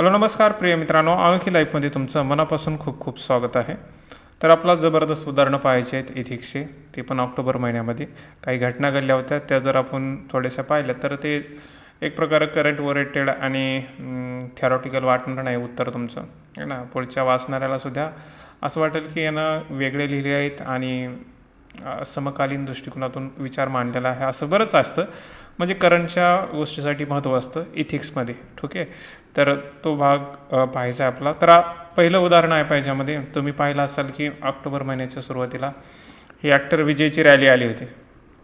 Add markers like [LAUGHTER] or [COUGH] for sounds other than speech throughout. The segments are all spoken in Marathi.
हॅलो नमस्कार प्रिय मित्रांनो. अनोखी लाईफमध्ये तुमचं मनापासून खूप खूप स्वागत आहे. तर आपला जबरदस्त उदाहरणं पाहायचे आहेत इथिक्सचे. ते पण ऑक्टोबर महिन्यामध्ये. काही घटना घडल्या होत्या. त्या जर आपण थोड्याशा पाहिल्या तर ते एक प्रकारे करंट ओरिएंटेड आणि थेरॉटिकल वाटणार नाही उत्तर तुमचं. आहे ना? पुढच्या वाचणाऱ्याला सुद्धा असं वाटेल की यानं वेगळे लिहिले आहेत आणि समकालीन दृष्टिकोनातून विचार मांडलेला आहे. असं बरंच असतं. म्हणजे करंटच्या गोष्टीसाठी महत्त्व असतं इथिक्समध्ये ठीक आहे तर तो भाग पाहायचा आहे आपला. तर पहिलं उदाहरण आहे पाहिजेमध्ये. तुम्ही पाहिलं असाल की ऑक्टोबर महिन्याच्या सुरुवातीला ही ॲक्टर विजयची रॅली आली होती.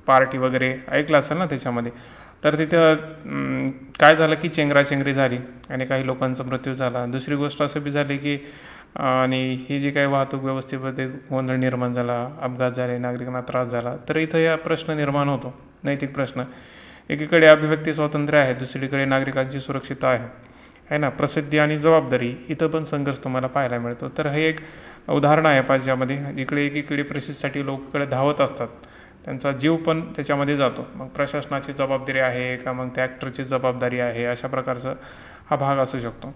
पार्टी वगैरे ऐकलं असेल ना त्याच्यामध्ये? तर तिथं काय झालं की चेंगराचेंगरी झाली आणि काही लोकांचा मृत्यू झाला. दुसरी गोष्ट असं बी झाली की आणि ही जी काही वाहतूक व्यवस्थेमध्ये गोंधळ निर्माण झाला अपघात झाले नागरिकांना त्रास झाला. तर इथं या प्रश्न निर्माण होतो. नैतिक प्रश्न. एकीकडे अभिव्यक्ती स्वातंत्र्य आहे दुसरीकडे नागरिकांची सुरक्षितता आहे. है ना? प्रसिद्धी आणि जबाबदारी इथं पण संघर्ष तुम्हाला पाहायला मिळतो. तर हे एक उदाहरण आहे पाच इकडे एकीकडे प्रसिद्धीसाठी लोक इकडे धावत असतात. त्यांचा जीव पण त्याच्यामध्ये जातो. मग प्रशासनाची जबाबदारी आहे का? मग त्या ॲक्टरची जबाबदारी आहे अशा प्रकारचा हा भाग असू शकतो.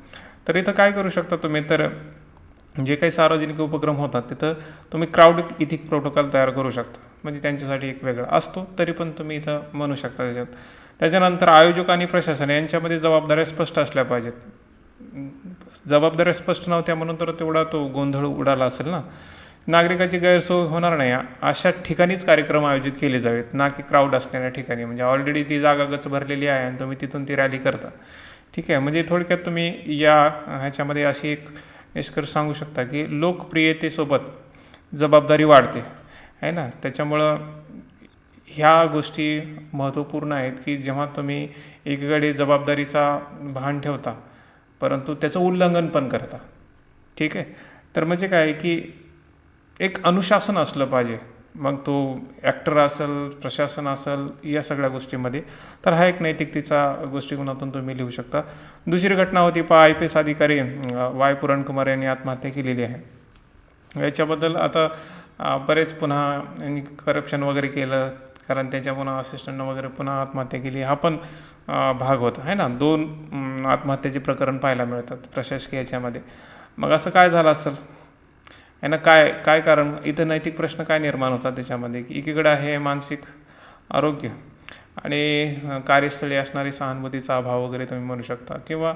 तर इथं काय करू शकता तुम्ही? तर जे काही सार्वजनिक उपक्रम होतात तिथं तुम्ही क्राऊड इथिक प्रोटोकॉल तयार करू शकता. म्हणजे त्यांच्यासाठी एक वेगळा असतो तरी पण तुम्ही इथं म्हणू शकता त्याच्यात. त्याच्यानंतर आयोजक आणि प्रशासन यांच्यामध्ये जबाबदाऱ्या स्पष्ट असल्या पाहिजेत. जबाबदाऱ्या स्पष्ट नव्हत्या म्हणून तर तेवढा तो गोंधळ उडाला असेल ना? नागरिकाची गैरसोय होणार नाही. अशा ठिकाणीच कार्यक्रम आयोजित केले जावेत. ना की क्राऊड असणाऱ्या ठिकाणी. म्हणजे ऑलरेडी ती जागा गच भरलेली आहे आणि तुम्ही तिथून ती रॅली करता. ठीक आहे. म्हणजे थोडक्यात तुम्ही या ह्याच्यामध्ये अशी एक निष्कर्ष सांगू शकता की लोकप्रियतेसोबत जबाबदारी वाढते आहे ना? त्याच्यामुळं ह्या गोष्टी महत्त्वपूर्ण आहेत की जेव्हा तुम्ही एकीकडे जबाबदारीचा भान ठेवता परंतु त्याचं उल्लंघन पण करता. ठीक आहे? तर म्हणजे काय की एक अनुशासन असलं पाहिजे. मग तो ॲक्टर असेल प्रशासन असेल या सगळ्या गोष्टीमध्ये. तर हा एक नैतिकतेचा गोष्टीकोनातून तुम्ही लिहू शकता. दुसरी घटना होती पहा आय पी एस अधिकारी वाय पुरणकुमार यांनी आत्महत्या केलेली आहे. याच्याबद्दल आता बरेच पुन्हा यांनी करप्शन वगैरे केलं कारण त्याच्या पुन्हा असिस्टंट वगैरे पुन्हा आत्महत्या केली. हा पण भाग होता आहे ना? दोन आत्महत्याचे प्रकरण पाहायला मिळतात प्रशासकीय याच्यामध्ये. मग असं काय झालं असेल? यानं काय काय कारण? इथं नैतिक प्रश्न काय निर्माण होतात त्याच्यामध्ये? की एकीकडे आहे मानसिक आरोग्य आणि कार्यस्थळी असणारी सहानुभूतीचा अभाव वगैरे तुम्ही म्हणू शकता. किंवा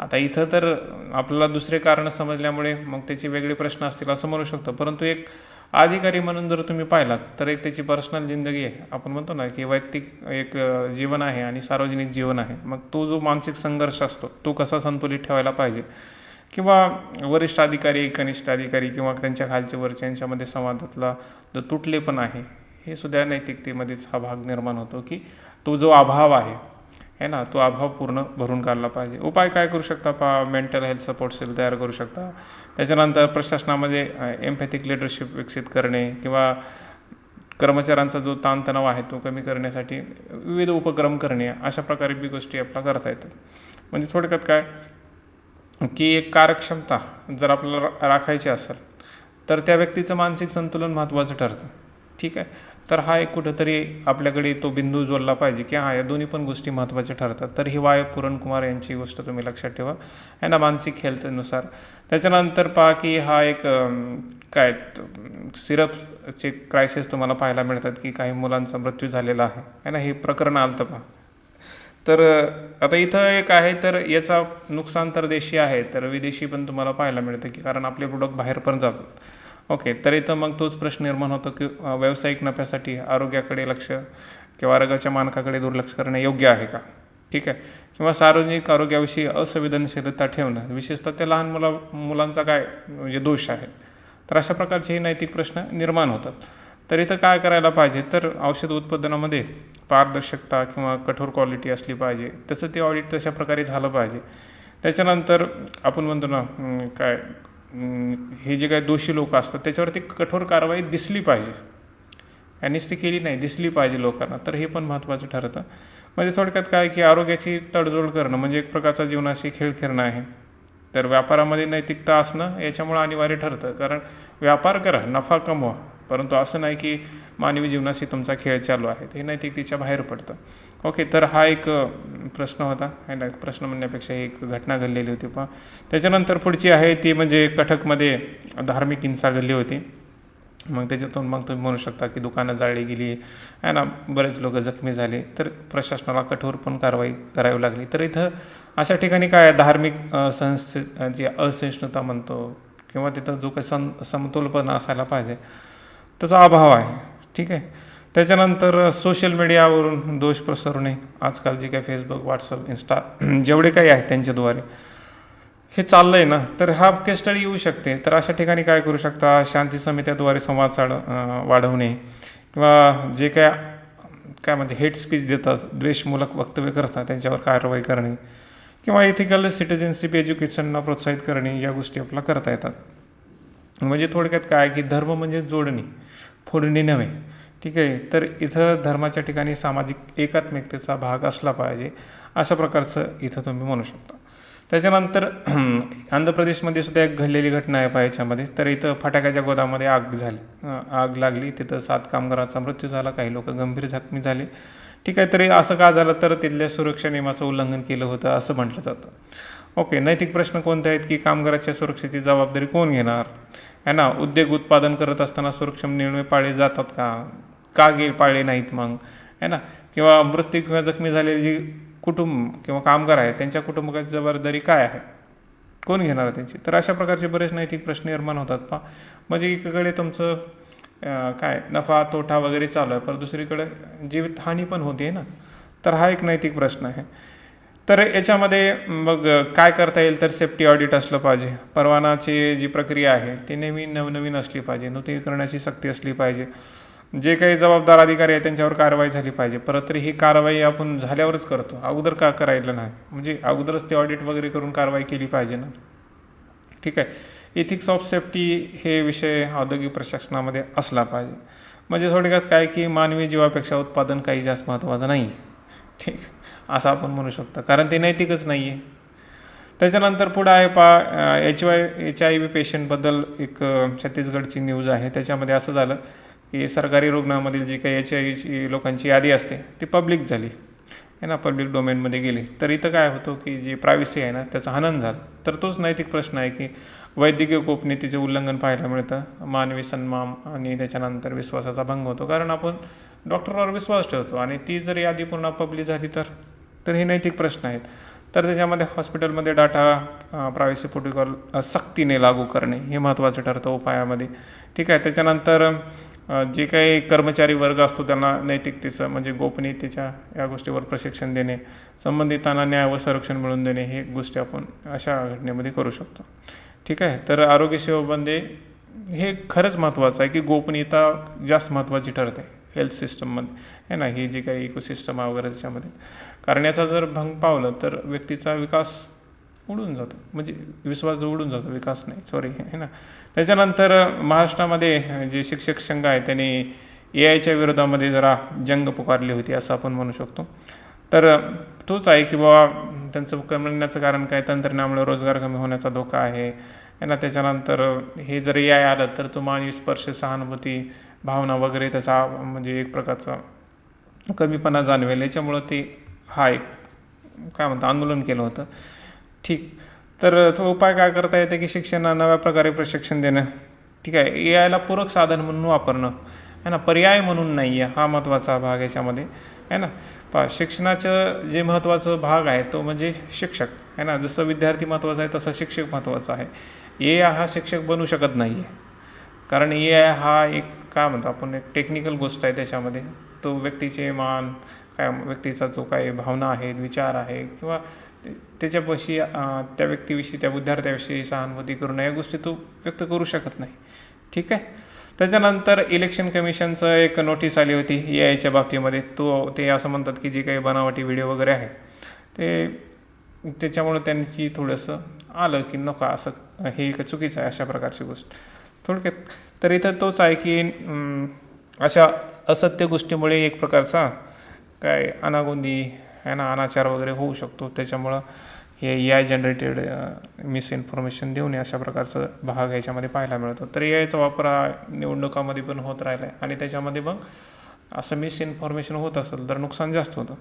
आता इथं तर आपल्याला दुसरे कारणं समजल्यामुळे मग त्याचे वेगळे प्रश्न असतील असं म्हणू शकतो. परंतु एक अधिकारी म्हणून जर तुम्ही पाहिलात तर एक त्याची पर्सनल जिंदगी आहे. आपण म्हणतो ना की वैयक्तिक एक जीवन आहे आणि सार्वजनिक जीवन आहे. मग तो जो मानसिक संघर्ष असतो तो कसा संतुलित ठेवायला पाहिजे? किंवा वरिष्ठ अधिकारी कनिष्ठ अधिकारी किंवा त्यांच्या खालचे वरचे यांच्यामध्ये संवादातला जो तुटले पण आहे हे सुद्धा नैतिकतेमध्येच हा भाग निर्माण होतो की तो जो अभाव आहे है ना तो अभाव पूर्ण भरून काढला पाहिजे. उपाय काय करू शकता? पा मेंटल हेल्थ सपोर्ट सेल तयार करू शकता. त्याच्यानंतर प्रशासनामध्ये एम्पॅथिक लिडरशिप विकसित करणे किंवा कर्मचाऱ्यांचा जो ताणतणाव आहे तो कमी करण्यासाठी विविध उपक्रम करणे अशा प्रकारे बी गोष्टी आपल्याला करता येतात. म्हणजे थोडक्यात काय? की एक कार्यक्षमता जर आपल्याला रा- राखायची असेल तर त्या व्यक्तीचं मानसिक संतुलन महत्त्वाचं ठरतं. ठीक आहे? तर हा एक कुठंतरी आपल्याकडे तो बिंदू जोडला पाहिजे की हा या दोन्ही पण गोष्टी महत्त्वाच्या ठरतात. तर ही वाय पुरणकुमार यांची गोष्ट तुम्ही लक्षात ठेवा. आहे ना मानसिक हेल्थनुसार. त्याच्यानंतर पहा की हा एक काय सिरपचे क्रायसिस तुम्हाला पाहायला मिळतात की काही मुलांचा मृत्यू झालेला आहे. है ना? हे प्रकरण आलं पहा. तर आता इथं एक आहे तर याचा नुकसान तर देशी आहे तर विदेशी पण तुम्हाला पाहायला मिळतं की कारण आपले प्रोडक्ट बाहेर पण जातात. ओके तर इथं मग तोच प्रश्न निर्माण होतो की व्यावसायिक नफ्यासाठी आरोग्याकडे लक्ष किंवा आरोग्याच्या मानकाकडे दुर्लक्ष करणे योग्य आहे का? ठीक आहे. किंवा सार्वजनिक आरोग्याविषयी असंवेदनशीलता ठेवणं विशेषतः त्या लहान मुला मुलांचा काय म्हणजे दोष आहे? तर अशा प्रकारचे हे नैतिक प्रश्न निर्माण होतात. तर इथं काय करायला पाहिजे? तर औषध उत्पादनामध्ये पारदर्शकता किंवा कठोर क्वालिटी असली पाहिजे. तसं ते ऑडिट तशा प्रकारे झालं पाहिजे. त्याच्यानंतर आपण म्हणतो ना काय हे जे काय दोषी लोक असतात त्याच्यावरती कठोर कारवाई दिसली पाहिजे. यांनीच ती केली नाही दिसली पाहिजे लोकांना. तर हे पण महत्त्वाचं ठरतं. म्हणजे थोडक्यात काय की आरोग्याची तडजोड करणं म्हणजे एक प्रकारचा जीवनाशी खेळ खेळणं आहे. तर व्यापारामध्ये नैतिकता असणं याच्यामुळं अनिवार्य ठरतं. कारण व्यापार करा नफा कमवा. परंतु असं नाही की मानवी जीवनाशी तुमचा खेळ चालू आहे हे नैतिकतेच्या बाहेर पडतं. ओके तर हा एक प्रश्न होता प्रश्न म्हणण्यापेक्षा ही एक घटना घडलेली होती. पहा त्याच्यानंतर पुढची आहे ती म्हणजे कठकमध्ये धार्मिक हिंसा घडली होती. मग त्याच्यातून मग तुम्ही म्हणू शकता की दुकानं जाळली गेली आहे ना बरेच लोक जखमी झाले. तर प्रशासनाला कठोर पण कारवाई करावी लागली. तर इथं अशा ठिकाणी काय धार्मिक संस्थे जी असहिष्णुता म्हणतो किंवा तिथं जो काही सम समतोलपणा असायला पाहिजे त्याचा अभाव आहे. ठीक आहे? त्याच्यानंतर सोशल मीडियावरून दोष पसरवणे आजकाल जे काही फेसबुक व्हॉट्सअप इन्स्टा जेवढे काही आहेत त्यांच्याद्वारे हे चाललं आहे ना? तर हा केस स्टडी येऊ शकते. तर अशा ठिकाणी काय करू शकता? शांती समित्याद्वारे संवाद साड वाढवणे किंवा जे काय काय म्हणते हेट स्पीच देतात द्वेषमूलक वक्तव्य करतात त्यांच्यावर कारवाई करणे किंवा इथिकल सिटिझनशिप एज्युकेशनना प्रोत्साहित करणे या गोष्टी आपल्याला करता येतात. म्हणजे थोडक्यात काय की धर्म म्हणजे जोडणी फोडणी नव्हे. ठीक आहे? तर इथं धर्माच्या ठिकाणी सामाजिक एकात्मिकतेचा भाग असला पाहिजे अशा प्रकारचं इथं तुम्ही म्हणू शकता. त्याच्यानंतर [CLEARS THROAT] आंध्र प्रदेशमध्ये सुद्धा एक घडलेली घटना आहे पहा याच्यामध्ये. तर इथं फटाक्याच्या गोदामध्ये आग झाली. आग लागली. तिथं सात कामगारांचा मृत्यू झाला. काही लोक गंभीर जखमी झाले. ठीक आहे? तरी असं का झालं? तर तिथल्या सुरक्षा नियमाचं उल्लंघन केलं होतं असं म्हटलं जातं. ओके नैतिक प्रश्न कोणते आहेत की कामगाराच्या सुरक्षेची जबाबदारी कोण घेणार? आहे ना उद्योग उत्पादन करत असताना सुरक्षम निर्णय पाळले जातात का? का गे पाळले नाहीत मग? आहे ना किंवा मृत्यू किंवा जखमी झालेली जी कुटुंब किंवा कामगार आहेत त्यांच्या कुटुंबाची जबाबदारी काय आहे? कोण घेणार त्यांची? तर अशा प्रकारचे बरेच नैतिक प्रश्न निर्माण होतात पा म्हणजे एकीकडे तुमचं काय नफा तोटा वगैरे चालू आहे पण दुसरीकडे जीवित हानी पण होते ना? तर हा एक नैतिक प्रश्न आहे. तर याच्यामध्ये मग काय करता येईल तर सेफ्टी ऑडिट असलं पाहिजे. परवानाची जी प्रक्रिया आहे ती नेहमी नवनवीन असली पाहिजे. नूतनीकरणाची सक्ती असली पाहिजे. जे काही जबाबदार अधिकारी आहे त्यांच्यावर कारवाई झाली पाहिजे. परत तरी ही कारवाई आपण झाल्यावरच करतो. अगोदर का करायला नाही? म्हणजे अगोदरच ते ऑडिट वगैरे करून कारवाई केली पाहिजे ना? ठीक आहे. इथिक्स ऑफ सेफ्टी हे विषय औद्योगिक प्रशासनामध्ये असला पाहिजे. म्हणजे थोडक्यात काय की मानवी जीवापेक्षा उत्पादन काही जास्त महत्त्वाचं नाही. ठीक. असं आपण म्हणू शकतो. कारण ते नैतिकच नाही आहे त्याच्यानंतर पुढं आहे पा H Y H I V पेशंटबद्दल एक छत्तीसगडची न्यूज आहे. त्याच्यामध्ये असं झालं की सरकारी रुग्णामधील जी काही एच आय व्हीची लोकांची यादी असते ती पब्लिक झाली. आहे ना पब्लिक डोमेनमध्ये गेली. तर इथं काय होतं की जी प्रायव्हसी आहे ना त्याचं हनन झालं. तर तोच नैतिक प्रश्न आहे की वैद्यकीय गोपनीयतेचे उल्लंघन पाहायला मिळतं मानवी सन्मान आणि त्याच्यानंतर विश्वासाचा भंग होतो. कारण आपण डॉक्टरवर विश्वास ठेवतो आणि ती जर यादी पूर्ण पब्लिक झाली तर? तर हे नैतिक प्रश्न आहेत. तर त्याच्यामध्ये हॉस्पिटलमध्ये डाटा प्रायव्हसी प्रोटोकॉल सक्तीने लागू करणे हे महत्त्वाचं ठरतं उपायामध्ये. ठीक आहे त्याच्यानंतर जे काही कर्मचारी वर्ग असतो त्यांना नैतिकतेचं म्हणजे गोपनीयतेच्या या गोष्टीवर प्रशिक्षण देणे संबंधितांना न्याय व संरक्षण मिळवून देणे हे गोष्टी आपण अशा घटनेमध्ये करू शकतो. ठीक आहे तर आरोग्यसेवामध्ये हे खरंच महत्त्वाचं आहे की गोपनीयता जास्त महत्त्वाची ठरते. हेल्थ सिस्टममध्ये आहे ना? ही जी काही इकोसिस्टम आहे वगैरे त्याच्यामध्ये. कारण याचा जर भंग पावलं तर व्यक्तीचा विकास उडून जातो. म्हणजे विश्वास जो उडून जातो विकास नाही. सॉरी आहे ना? त्याच्यानंतर महाराष्ट्रामध्ये जे शिक्षक संघ आहे त्यांनी ए आयच्या विरोधामध्ये जरा जंग पुकारली होती असं आपण म्हणू शकतो. तर तोच आहे की बाबा त्यांचं कमण्याचं कारण काय? तंत्रज्ञानामुळे रोजगार कमी होण्याचा धोका आहे. आहे ना? त्याच्यानंतर हे जर ए आय आलं तर तो मानवी स्पर्श सहानुभूती भावना वगैरे त्याचा म्हणजे एक प्रकारचा कमीपणा जाणवेल. याच्यामुळं ते हा एक काय म्हणतो आंदोलन केलं होतं. ठीक. तर तो उपाय काय करता येते की शिक्षणाला नव्या प्रकारे प्रशिक्षण देणं? ठीक आहे. ए आयला पूरक साधन म्हणून वापरणं. आहे ना? पर्याय म्हणून नाही आहे हा महत्त्वाचा भाग याच्यामध्ये. आहे ना? पा शिक्षणाचं जे महत्त्वाचं भाग आहे तो म्हणजे शिक्षक. आहे ना? जसं विद्यार्थी महत्त्वाचा आहे तसं शिक्षक महत्त्वाचा आहे. ए आय हा शिक्षक बनू शकत नाही आहे कारण ए आय हा एक काय म्हणतो आपण एक टेक्निकल गोष्ट आहे त्याच्यामध्ये. तो व्यक्तीचे मान काय व्यक्तीचा जो काही भावना आहेत विचार आहे किंवा त्याच्यापाशी त्या व्यक्तीविषयी त्या विद्यार्थ्याविषयी सहानुभूती करून या गोष्टी तो व्यक्त करू शकत नाही. ठीक आहे? त्याच्यानंतर इलेक्शन कमिशनचं एक नोटीस आली होती ए आयच्या बाबतीमध्ये. तो ते असं म्हणतात की जे काही बनावटी व्हिडिओ वगैरे आहे ते त्याच्यामुळे त्यांची थोडंसं आलं की नको असं हे एक चुकीचं आहे अशा प्रकारची गोष्ट. थोडक्यात तर इथं तोच आहे की अशा असत्य गोष्टीमुळे एक प्रकारचा काय अनागोंदी आहे ना अनाचार वगैरे होऊ शकतो. त्याच्यामुळं हे A I generated misinformation देऊ नये अशा प्रकारचं भाग ह्याच्यामध्ये पाहायला मिळतो. तर ए आयचा वापर हा निवडणुकामध्ये पण होत राहिला आहे आणि त्याच्यामध्ये मग असं मिस इन्फॉर्मेशन होत असेल तर नुकसान जास्त होतं.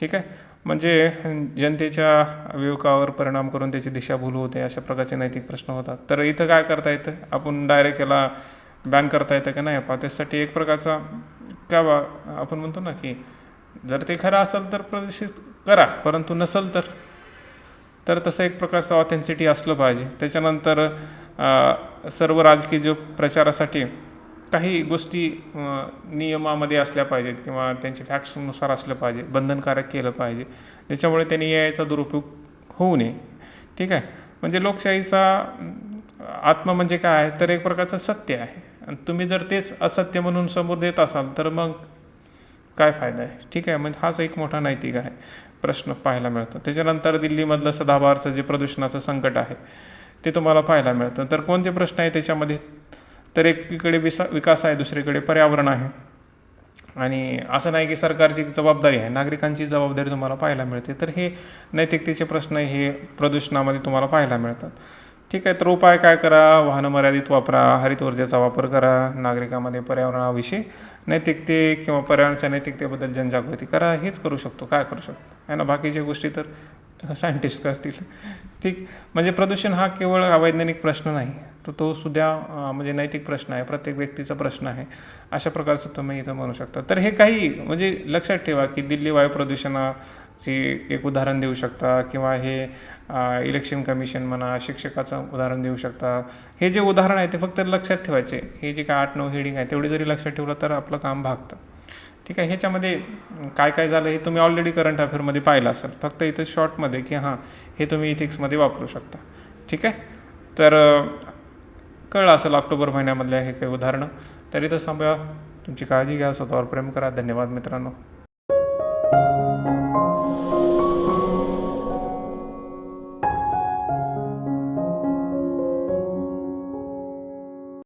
ठीक आहे? म्हणजे जनतेच्या विवेकावर परिणाम करून त्याची दिशाभूल होते अशा प्रकारचे नैतिक प्रश्न होतात. तर इथं काय करता येतं? आपण डायरेक्ट याला बॅन करता येतं का नाही? पहा त्यासाठी एक प्रकारचा काय बा आपण म्हणतो ना की जर ते खरं असेल तर प्रदर्शित करा परंतु नसेल तर तर तसं एक प्रकारचं ऑथेन्सिटी असलं पाहिजे. त्याच्यानंतर सर्व राजकीय जो प्रचारासाठी काही गोष्टी नियमामध्ये असल्या पाहिजेत किंवा त्यांचे फॅक्ट्सनुसार असलं पाहिजे बंधनकारक केलं पाहिजे त्याच्यामुळे त्यांनी याचा दुरुपयोग होऊ नये. ठीक आहे? म्हणजे लोकशाहीचा आत्मा म्हणजे काय आहे? तर एक प्रकारचं सत्य आहे. आणि तुम्ही जर तेच असत्य म्हणून समोर देत असाल तर मग काय फायदा आहे? ठीक आहे म्हणजे हाच एक मोठा नैतिक आहे प्रश्न पाहायला मिळतो. त्याच्यानंतर दिल्लीमधलं सदाबहारचं जे प्रदूषणाचं संकट आहे ते तुम्हाला पाहायला मिळतं. तर कोणते प्रश्न आहे त्याच्यामध्ये? तर एकीकडे विसा विकास आहे दुसरीकडे पर्यावरण आहे. आणि असं नाही की सरकारची जबाबदारी आहे नागरिकांची जबाबदारी तुम्हाला पाहायला मिळते. तर हे नैतिकतेचे प्रश्न हे प्रदूषणामध्ये तुम्हाला पाहायला मिळतात. ठीक आहे तर उपाय काय करा? वाहनं मर्यादित वापरा हरित ऊर्जेचा वापर करा नागरिकांमध्ये पर्यावरणाविषयी नैतिकते किंवा पर्यावरणाच्या नैतिकतेबद्दल जनजागृती करा हेच करू शकतो. काय करू शकतो? आहे ना? बाकीच्या गोष्टी तर सायंटिस्ट करतील. ठीक? म्हणजे प्रदूषण हा केवळ अवैज्ञानिक प्रश्न नाही. तर तो सुद्धा म्हणजे नैतिक प्रश्न आहे. प्रत्येक व्यक्तीचा प्रश्न आहे. अशा प्रकारचं तुम्ही इथं म्हणू शकता. तर हे काही म्हणजे लक्षात ठेवा की दिल्ली वायू प्रदूषणाची एक उदाहरण देऊ शकता किंवा हे इलेक्शन कमिशन म्हणा शिक्षकाचं उदाहरण देऊ शकता. हे जे उदाहरण आहे ते फक्त लक्षात ठेवायचे. हे जे काय आठ नऊ हेडिंग आहे तेवढे जरी लक्षात ठेवलं तर आपलं काम भागतं. ठीक आहे? ह्याच्यामध्ये काय काय झालं हे तुम्ही ऑलरेडी करंट अफेअरमध्ये पाहिलं असेल. फक्त इथं शॉर्टमध्ये की हां हे तुम्ही इथिक्समध्ये वापरू शकता. ठीक आहे? तर कळलं असेल ऑक्टोबर महिन्यामधल्या हे काही उदाहरणं. तरी तर इथं तुमची काळजी घ्या. स्वतःवर प्रेम करा. धन्यवाद मित्रांनो.